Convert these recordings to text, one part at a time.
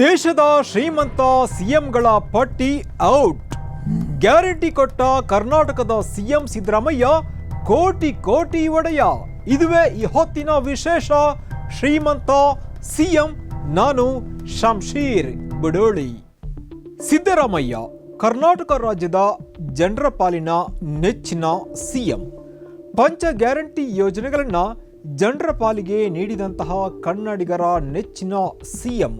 ದೇಶದ ಶ್ರೀಮಂತ ಸಿಎಂಗಳ ಪಟ್ಟಿ ಔಟ್. ಗ್ಯಾರಂಟಿ ಕೊಟ್ಟ ಕರ್ನಾಟಕದ ಸಿಎಂ ಸಿದ್ದರಾಮಯ್ಯ ಕೋಟಿ ಕೋಟಿ ಒಡೆಯ. ಇದುವೇ ಈ ಹೊತ್ತಿನ ವಿಶೇಷ, ಶ್ರೀಮಂತ ಸಿಎಂ ನಾನು ಶಂಶೀರ್ ಬಡೋಳಿ. ಸಿದ್ದರಾಮಯ್ಯ, ಕರ್ನಾಟಕ ರಾಜ್ಯದ ಜನರ ಪಾಲಿನ ನೆಚ್ಚಿನ ಸಿಎಂ. ಪಂಚ ಗ್ಯಾರಂಟಿ ಯೋಜನೆಗಳನ್ನು ಜನರ ಪಾಲಿಗೆ ನೀಡಿದಂತಹ ಕನ್ನಡಿಗರ ನೆಚ್ಚಿನ ಸಿಎಂ.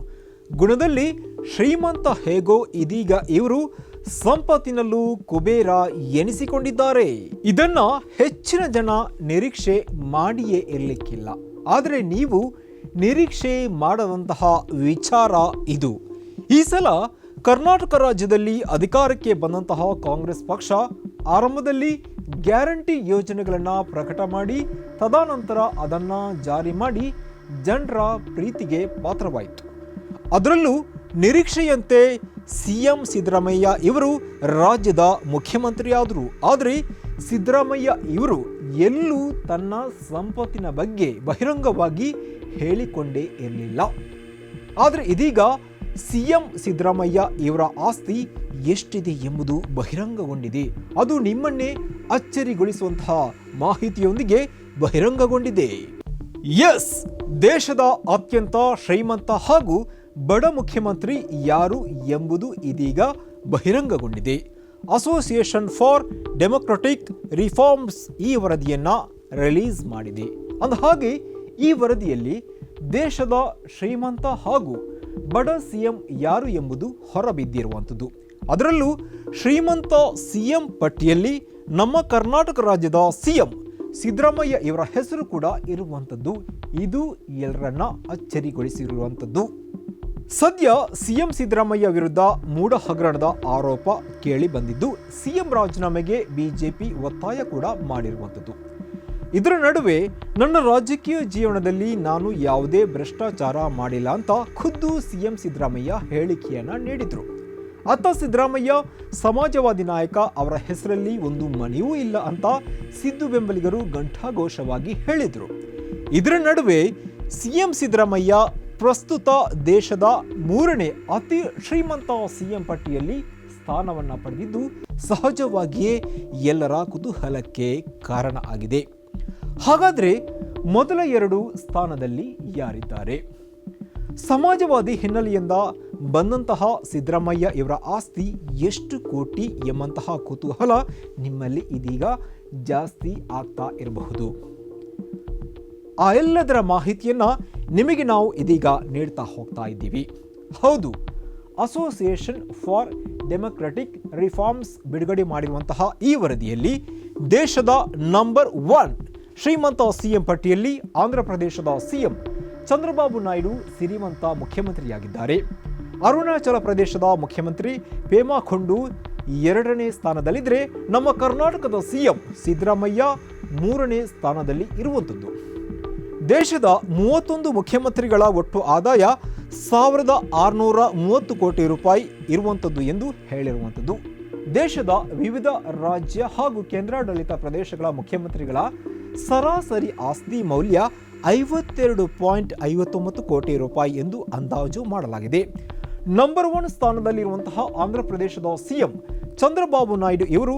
ಗುಣದಲ್ಲಿ ಶ್ರೀಮಂತ ಹೇಗೋ ಇದೀಗ ಇವರು ಸಂಪತ್ತಿನಲ್ಲೂ ಕುಬೇರ ಎನಿಸಿಕೊಂಡಿದ್ದಾರೆ. ಇದನ್ನ ಹೆಚ್ಚಿನ ಜನ ನಿರೀಕ್ಷೆ ಮಾಡಿಯೇ ಇರಲಿಕ್ಕಿಲ್ಲ. ಆದರೆ ನೀವು ನಿರೀಕ್ಷೆ ಮಾಡದಂತಹ ವಿಚಾರ ಇದು. ಈ ಸಲ ಕರ್ನಾಟಕ ರಾಜ್ಯದಲ್ಲಿ ಅಧಿಕಾರಕ್ಕೆ ಬಂದಂತಹ ಕಾಂಗ್ರೆಸ್ ಪಕ್ಷ ಆರಂಭದಲ್ಲಿ ಗ್ಯಾರಂಟಿ ಯೋಜನೆಗಳನ್ನು ಪ್ರಕಟ ಮಾಡಿ, ತದನಂತರ ಅದನ್ನು ಜಾರಿ ಮಾಡಿ ಜನರ ಪ್ರೀತಿಗೆ ಪಾತ್ರವಾಯಿತು. ಅದರಲ್ಲೂ ನಿರೀಕ್ಷೆಯಂತೆ ಸಿಎಂ ಸಿದ್ದರಾಮಯ್ಯ ಇವರು ರಾಜ್ಯದ ಮುಖ್ಯಮಂತ್ರಿಯಾದರು. ಆದರೆ ಸಿದ್ದರಾಮಯ್ಯ ಇವರು ಎಲ್ಲೂ ತನ್ನ ಸಂಪತ್ತಿನ ಬಗ್ಗೆ ಬಹಿರಂಗವಾಗಿ ಹೇಳಿಕೊಂಡೇ ಇರಲಿಲ್ಲ. ಆದರೆ ಇದೀಗ ಸಿಎಂ ಸಿದ್ದರಾಮಯ್ಯ ಇವರ ಆಸ್ತಿ ಎಷ್ಟಿದೆ ಎಂಬುದು ಬಹಿರಂಗಗೊಂಡಿದೆ. ಅದು ನಿಮ್ಮನ್ನೇ ಅಚ್ಚರಿಗೊಳಿಸುವಂತಹ ಮಾಹಿತಿಯೊಂದಿಗೆ ಬಹಿರಂಗಗೊಂಡಿದೆ. ಎಸ್, ದೇಶದ ಅತ್ಯಂತ ಶ್ರೀಮಂತ ಹಾಗೂ ಬಡ ಮುಖ್ಯಮಂತ್ರಿ ಯಾರು ಎಂಬುದು ಇದೀಗ ಬಹಿರಂಗಗೊಂಡಿದೆ. ಅಸೋಸಿಯೇಷನ್ ಫಾರ್ ಡೆಮೊಕ್ರಟಿಕ್ ರಿಫಾರ್ಮ್ಸ್ ಈ ವರದಿಯನ್ನು ರಿಲೀಸ್ ಮಾಡಿದೆ. ಅಂದಹಾಗೆ ಈ ವರದಿಯಲ್ಲಿ ದೇಶದ ಶ್ರೀಮಂತ ಹಾಗೂ ಬಡ ಸಿಎಂ ಯಾರು ಎಂಬುದು ಹೊರಬಿದ್ದಿರುವಂಥದ್ದು. ಅದರಲ್ಲೂ ಶ್ರೀಮಂತ ಸಿಎಂ ಪಟ್ಟಿಯಲ್ಲಿ ನಮ್ಮ ಕರ್ನಾಟಕ ರಾಜ್ಯದ ಸಿಎಂ ಸಿದ್ದರಾಮಯ್ಯ ಇವರ ಹೆಸರು ಕೂಡ ಇರುವಂಥದ್ದು. ಇದು ಎಲ್ಲರನ್ನ ಅಚ್ಚರಿಗೊಳಿಸಿರುವಂಥದ್ದು. ಸದ್ಯ ಸಿಎಂ ಸಿದ್ದರಾಮಯ್ಯ ವಿರುದ್ಧ ಮೂಡ ಹಗರಣದ ಆರೋಪ ಕೇಳಿ ಬಂದಿದ್ದು, ಸಿಎಂ ರಾಜೀನಾಮೆಗೆ ಬಿಜೆಪಿ ಒತ್ತಾಯ ಕೂಡ ಮಾಡಿರುವಂಥದ್ದು. ಇದರ ನಡುವೆ ನನ್ನ ರಾಜಕೀಯ ಜೀವನದಲ್ಲಿ ನಾನು ಯಾವುದೇ ಭ್ರಷ್ಟಾಚಾರ ಮಾಡಿಲ್ಲ ಅಂತ ಖುದ್ದು ಸಿಎಂ ಸಿದ್ದರಾಮಯ್ಯ ಹೇಳಿಕೆಯನ್ನ ನೀಡಿದರು. ಅತ್ತ ಸಿದ್ದರಾಮಯ್ಯ, ಸಮಾಜವಾದಿ ನಾಯಕ, ಅವರ ಹೆಸರಲ್ಲಿ ಒಂದು ಮನೆಯೂ ಇಲ್ಲ ಅಂತ ಸಿದ್ದು ಬೆಂಬಲಿಗರು ಘಂಟಾಘೋಷವಾಗಿ ಹೇಳಿದರು. ಇದರ ನಡುವೆ ಸಿಎಂ ಸಿದ್ದರಾಮಯ್ಯ ಪ್ರಸ್ತುತ ದೇಶದ ಮೂರನೇ ಅತಿ ಶ್ರೀಮಂತ ಸಿಎಂ ಪಟ್ಟಿಯಲ್ಲಿ ಸ್ಥಾನವನ್ನು ಪಡೆದಿದ್ದು ಸಹಜವಾಗಿಯೇ ಎಲ್ಲರ ಕುತೂಹಲಕ್ಕೆ ಕಾರಣ ಆಗಿದೆ. ಹಾಗಾದರೆ ಮೊದಲ ಎರಡು ಸ್ಥಾನದಲ್ಲಿ ಯಾರಿದ್ದಾರೆ? ಸಮಾಜವಾದಿ ಹಿನ್ನೆಲೆಯಿಂದ ಬಂದಂತಹ ಸಿದ್ದರಾಮಯ್ಯ ಇವರ ಆಸ್ತಿ ಎಷ್ಟು ಕೋಟಿ ಎಂಬಂತಹ ಕುತೂಹಲ ನಿಮ್ಮಲ್ಲಿ ಇದೀಗ ಜಾಸ್ತಿ ಆಗ್ತಾ ಇರಬಹುದು. ಆ ಎಲ್ಲದರ ಮಾಹಿತಿಯನ್ನ ನಿಮಗೆ ನಾವು ಇದೀಗ ನೀಡ್ತಾ ಹೋಗ್ತಾ ಇದ್ದೀವಿ. ಹೌದು ಅಸೋಸಿಯೇಷನ್ ಫಾರ್ ಡೆಮೊಕ್ರೆಟಿಕ್ ರಿಫಾರ್ಮ್ಸ್ ಬಿಡುಗಡೆ ಮಾಡಿರುವಂತಹ ಈ ವರದಿಯಲ್ಲಿ ದೇಶದ ನಂಬರ್ ಒನ್ ಶ್ರೀಮಂತ ಸಿಎಂ ಪಟ್ಟಿಯಲ್ಲಿ ಆಂಧ್ರ ಪ್ರದೇಶದ ಸಿಎಂ ಚಂದ್ರಬಾಬು ನಾಯ್ಡು ಸಿರಿಮಂತ ಮುಖ್ಯಮಂತ್ರಿಯಾಗಿದ್ದಾರೆ. ಅರುಣಾಚಲ ಪ್ರದೇಶದ ಮುಖ್ಯಮಂತ್ರಿ ಪೇಮಾ ಖಂಡು ಎರಡನೇ ಸ್ಥಾನದಲ್ಲಿದ್ದರೆ ನಮ್ಮ ಕರ್ನಾಟಕದ ಸಿಎಂ ಸಿದ್ದರಾಮಯ್ಯ ಮೂರನೇ ಸ್ಥಾನದಲ್ಲಿ ಇರುವಂಥದ್ದು. ದೇಶದ ಮೂವತ್ತೊಂದು ಮುಖ್ಯಮಂತ್ರಿಗಳ ಒಟ್ಟು ಆದಾಯ ಸಾವಿರದ ಆರುನೂರ ಮೂವತ್ತು ಕೋಟಿ ರೂಪಾಯಿ ಇರುವಂಥದ್ದು ಎಂದು ಹೇಳಿರುವಂಥದ್ದು. ದೇಶದ ವಿವಿಧ ರಾಜ್ಯ ಹಾಗೂ ಕೇಂದ್ರಾಡಳಿತ ಪ್ರದೇಶಗಳ ಮುಖ್ಯಮಂತ್ರಿಗಳ ಸರಾಸರಿ ಆಸ್ತಿ ಮೌಲ್ಯ ಐವತ್ತೆರಡು ಪಾಯಿಂಟ್ ಐವತ್ತೊಂಬತ್ತು ಕೋಟಿ ರೂಪಾಯಿ ಎಂದು ಅಂದಾಜು ಮಾಡಲಾಗಿದೆ. ನಂಬರ್ ಒನ್ ಸ್ಥಾನದಲ್ಲಿರುವಂತಹ ಆಂಧ್ರ ಪ್ರದೇಶದ ಸಿಎಂ ಚಂದ್ರಬಾಬು ನಾಯ್ಡು ಇವರು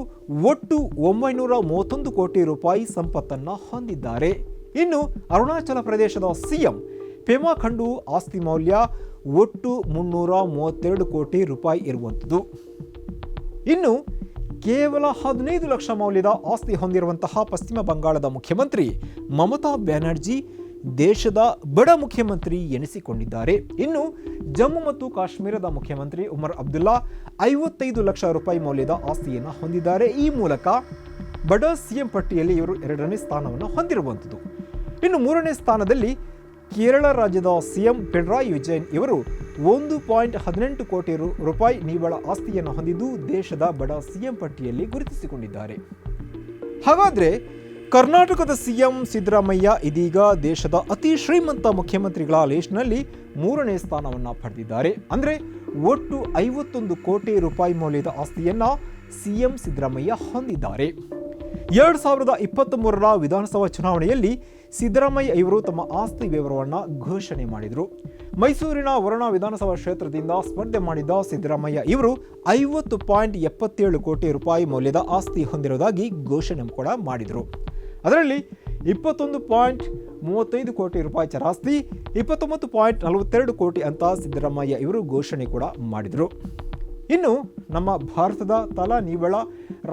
ಒಟ್ಟು ಒಂಬೈನೂರ ಮೂವತ್ತೊಂದು ಕೋಟಿ ರೂಪಾಯಿ ಸಂಪತ್ತನ್ನು ಹೊಂದಿದ್ದಾರೆ. ಇನ್ನು ಅರುಣಾಚಲ ಪ್ರದೇಶದ ಸಿಎಂ ಪೆಮಾ ಖಂಡು ಆಸ್ತಿ ಮೌಲ್ಯ ಒಟ್ಟು ಮುನ್ನೂರ ಮೂವತ್ತೆರಡು ಕೋಟಿ ರೂಪಾಯಿ ಇರುವಂಥದ್ದು. ಇನ್ನು ಕೇವಲ ಹದಿನೈದು ಲಕ್ಷ ಮೌಲ್ಯದ ಆಸ್ತಿ ಹೊಂದಿರುವಂತಹ ಪಶ್ಚಿಮ ಬಂಗಾಳದ ಮುಖ್ಯಮಂತ್ರಿ ಮಮತಾ ಬ್ಯಾನರ್ಜಿ ದೇಶದ ಬಡ ಮುಖ್ಯಮಂತ್ರಿ ಎನಿಸಿಕೊಂಡಿದ್ದಾರೆ. ಇನ್ನು ಜಮ್ಮು ಮತ್ತು ಕಾಶ್ಮೀರದ ಮುಖ್ಯಮಂತ್ರಿ ಉಮರ್ ಅಬ್ದುಲ್ಲಾ ಐವತ್ತೈದು ಲಕ್ಷ ರೂಪಾಯಿ ಮೌಲ್ಯದ ಆಸ್ತಿಯನ್ನು ಹೊಂದಿದ್ದಾರೆ. ಈ ಮೂಲಕ ಬಡ ಸಿಎಂ ಪಟ್ಟಿಯಲ್ಲಿ ಇವರು ಎರಡನೇ ಸ್ಥಾನವನ್ನು ಹೊಂದಿರುವಂಥದ್ದು. ಇನ್ನು ಮೂರನೇ ಸ್ಥಾನದಲ್ಲಿ ಕೇರಳ ರಾಜ್ಯದ ಸಿಎಂ ಪಿಣರಾಯಿ ವಿಜಯನ್ ಇವರು ಒಂದು ಪಾಯಿಂಟ್ ಹದಿನೆಂಟು ಕೋಟಿ ರು ರೂಪಾಯಿ ನಿವ್ವಳ ಆಸ್ತಿಯನ್ನು ಹೊಂದಿದ್ದು ದೇಶದ ಬಡ ಸಿಎಂ ಪಟ್ಟಿಯಲ್ಲಿ ಗುರುತಿಸಿಕೊಂಡಿದ್ದಾರೆ. ಹಾಗಾದ್ರೆ ಕರ್ನಾಟಕದ ಸಿಎಂ ಸಿದ್ದರಾಮಯ್ಯ ಇದೀಗ ದೇಶದ ಅತಿ ಶ್ರೀಮಂತ ಮುಖ್ಯಮಂತ್ರಿಗಳ ಲಿಸ್ಟ್ನಲ್ಲಿ ಮೂರನೇ ಸ್ಥಾನವನ್ನು ಪಡೆದಿದ್ದಾರೆ. ಅಂದರೆ ಒಟ್ಟು ಐವತ್ತೊಂದು ಕೋಟಿ ರೂಪಾಯಿ ಮೌಲ್ಯದ ಆಸ್ತಿಯನ್ನು ಸಿಎಂ ಸಿದ್ದರಾಮಯ್ಯ ಹೊಂದಿದ್ದಾರೆ. ಎರಡು ಸಾವಿರದ ಇಪ್ಪತ್ತ್ ಮೂರರ ವಿಧಾನಸಭಾ ಚುನಾವಣೆಯಲ್ಲಿ ಸಿದ್ದರಾಮಯ್ಯ ಇವರು ತಮ್ಮ ಆಸ್ತಿ ವಿವರವನ್ನು ಘೋಷಣೆ ಮಾಡಿದರು. ಮೈಸೂರಿನ ವರುಣ ವಿಧಾನಸಭಾ ಕ್ಷೇತ್ರದಿಂದ ಸ್ಪರ್ಧೆ ಮಾಡಿದ್ದ ಸಿದ್ದರಾಮಯ್ಯ ಇವರು ಐವತ್ತು ಪಾಯಿಂಟ್ ಎಪ್ಪತ್ತೇಳು ಕೋಟಿ ರೂಪಾಯಿ ಮೌಲ್ಯದ ಆಸ್ತಿ ಹೊಂದಿರುವುದಾಗಿ ಘೋಷಣೆ ಕೂಡ ಮಾಡಿದರು. ಅದರಲ್ಲಿ ಇಪ್ಪತ್ತೊಂದು ಪಾಯಿಂಟ್ ಮೂವತ್ತೈದು ಕೋಟಿ ರೂಪಾಯಿ ಚರಾಸ್ತಿ ಇಪ್ಪತ್ತೊಂಬತ್ತು ಪಾಯಿಂಟ್ ನಲವತ್ತೆರಡು ಕೋಟಿ ಅಂತ ಸಿದ್ದರಾಮಯ್ಯ ಇವರು ಘೋಷಣೆ ಕೂಡ ಮಾಡಿದರು. ಇನ್ನು ನಮ್ಮ ಭಾರತದ ತಲಾ ನಿವ್ವಳ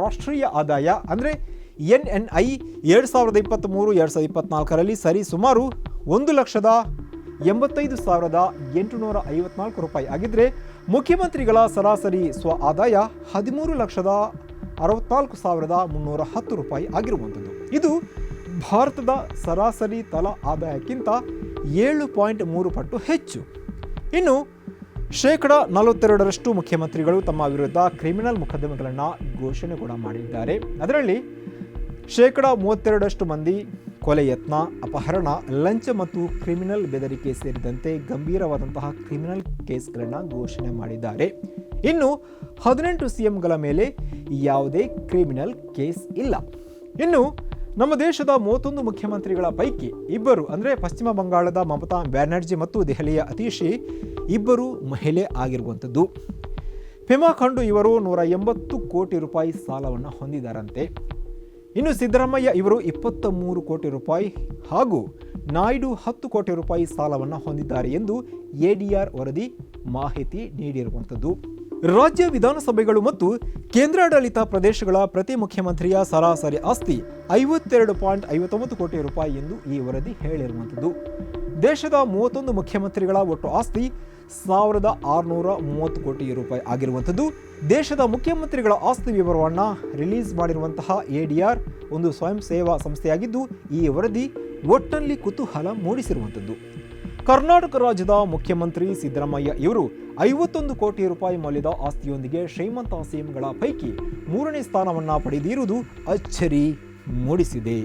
ರಾಷ್ಟ್ರೀಯ ಆದಾಯ ಅಂದರೆ ಎನ್ ಎನ್ ಐ ಎರಡು ಸಾವಿರದ ಇಪ್ಪತ್ತ್ಮೂರು ಎರಡು ಸಾವಿರದ ಇಪ್ಪತ್ತ್ನಾಲ್ಕರಲ್ಲಿ ಸರಿ ಸುಮಾರು ಒಂದು ಲಕ್ಷದ ಎಂಬತ್ತೈದು ಸಾವಿರದ ಎಂಟುನೂರ ಐವತ್ನಾಲ್ಕು ರೂಪಾಯಿ ಆಗಿದ್ದರೆ ಮುಖ್ಯಮಂತ್ರಿಗಳ ಸರಾಸರಿ ಸ್ವ ಆದಾಯ ಹದಿಮೂರು ಲಕ್ಷದ ಅರವತ್ನಾಲ್ಕು ಸಾವಿರದ ಮುನ್ನೂರ ಹತ್ತು ರೂಪಾಯಿ ಆಗಿರುವಂಥದ್ದು. ಇದು ಭಾರತದ ಸರಾಸರಿ ತಲಾ ಆದಾಯಕ್ಕಿಂತ ಏಳು ಪಾಯಿಂಟ್ ಮೂರು ಪಟ್ಟು ಹೆಚ್ಚು. ಇನ್ನು ಶೇಕಡ ನಲವತ್ತೆರಡರಷ್ಟು ಮುಖ್ಯಮಂತ್ರಿಗಳು ತಮ್ಮ ವಿರುದ್ಧ ಕ್ರಿಮಿನಲ್ ಮೊಕದ್ದಮೆಗಳನ್ನು ಘೋಷಣೆ ಕೂಡ ಮಾಡಿದ್ದಾರೆ. ಅದರಲ್ಲಿ ಶೇಕಡ ಮೂವತ್ತೆರಡರಷ್ಟು ಮಂದಿ ಕೊಲೆ ಯತ್ನ, ಅಪಹರಣ, ಲಂಚ ಮತ್ತು ಕ್ರಿಮಿನಲ್ ಬೆದರಿಕೆ ಸೇರಿದಂತೆ ಗಂಭೀರವಾದಂತಹ ಕ್ರಿಮಿನಲ್ ಕೇಸ್ಗಳನ್ನು ಘೋಷಣೆ ಮಾಡಿದ್ದಾರೆ. ಇನ್ನು ಹದಿನೆಂಟು ಸಿಎಂಗಳ ಮೇಲೆ ಯಾವುದೇ ಕ್ರಿಮಿನಲ್ ಕೇಸ್ ಇಲ್ಲ. ಇನ್ನು ನಮ್ಮ ದೇಶದ ಮೂವತ್ತೊಂದು ಮುಖ್ಯಮಂತ್ರಿಗಳ ಪೈಕಿ ಇಬ್ಬರು, ಅಂದರೆ ಪಶ್ಚಿಮ ಬಂಗಾಳದ ಮಮತಾ ಬ್ಯಾನರ್ಜಿ ಮತ್ತು ದೆಹಲಿಯ ಅತೀಶಿ, ಇಬ್ಬರು ಮಹಿಳೆ ಆಗಿರುವಂಥದ್ದು. ಪೆಮಾ ಖಂಡು ಇವರು ನೂರ ಎಂಬತ್ತು ಕೋಟಿ ರೂಪಾಯಿ ಸಾಲವನ್ನು ಹೊಂದಿದ್ದಾರಂತೆ. ಇನ್ನು ಸಿದ್ದರಾಮಯ್ಯ ಇವರು ಇಪ್ಪತ್ತ ಮೂರು ಕೋಟಿ ರೂಪಾಯಿ ಹಾಗೂ ನಾಯ್ಡು ಹತ್ತು ಕೋಟಿ ರೂಪಾಯಿ ಸಾಲವನ್ನು ಹೊಂದಿದ್ದಾರೆ ಎಂದು ಎಡಿಆರ್ ವರದಿ ಮಾಹಿತಿ ನೀಡಿರುವಂಥದ್ದು. ರಾಜ್ಯ ವಿಧಾನಸಭೆಗಳು ಮತ್ತು ಕೇಂದ್ರಾಡಳಿತ ಪ್ರದೇಶಗಳ ಪ್ರತಿ ಮುಖ್ಯಮಂತ್ರಿಯ ಸರಾಸರಿ ಆಸ್ತಿ ಐವತ್ತೆರಡು ಪಾಯಿಂಟ್ ಐವತ್ತೊಂಬತ್ತು ಕೋಟಿ ರೂಪಾಯಿ ಎಂದು ಈ ವರದಿ ಹೇಳಿರುವಂಥದ್ದು. ದೇಶದ ಮೂವತ್ತೊಂದು ಮುಖ್ಯಮಂತ್ರಿಗಳ ಒಟ್ಟು ಆಸ್ತಿ ಸಾವಿರದ ಆರುನೂರ ಮೂವತ್ತು ಕೋಟಿ ರೂಪಾಯಿ ಆಗಿರುವಂಥದ್ದು. ದೇಶದ ಮುಖ್ಯಮಂತ್ರಿಗಳ ಆಸ್ತಿ ವಿವರವನ್ನು ರಿಲೀಸ್ ಮಾಡಿರುವಂತಹ ಎಡಿಆರ್ ಒಂದು ಸ್ವಯಂ ಸೇವಾ ಸಂಸ್ಥೆಯಾಗಿದ್ದು, ಈ ವರದಿ ಒಟ್ಟಲ್ಲಿ ಕುತೂಹಲ ಮೂಡಿಸಿರುವಂಥದ್ದು. ಕರ್ನಾಟಕ ರಾಜ್ಯದ ಮುಖ್ಯಮಂತ್ರಿ ಸಿದ್ದರಾಮಯ್ಯ ಇವರು ಐವತ್ತೊಂದು ಕೋಟಿ ರೂಪಾಯಿ ಮೌಲ್ಯದ ಆಸ್ತಿಯೊಂದಿಗೆ ಶ್ರೀಮಂತ ಸಿಎಂಗಳ ಪೈಕಿ ಮೂರನೇ ಸ್ಥಾನವನ್ನು ಪಡೆದಿರುವುದು ಅಚ್ಚರಿ ಮೂಡಿಸಿದೆ.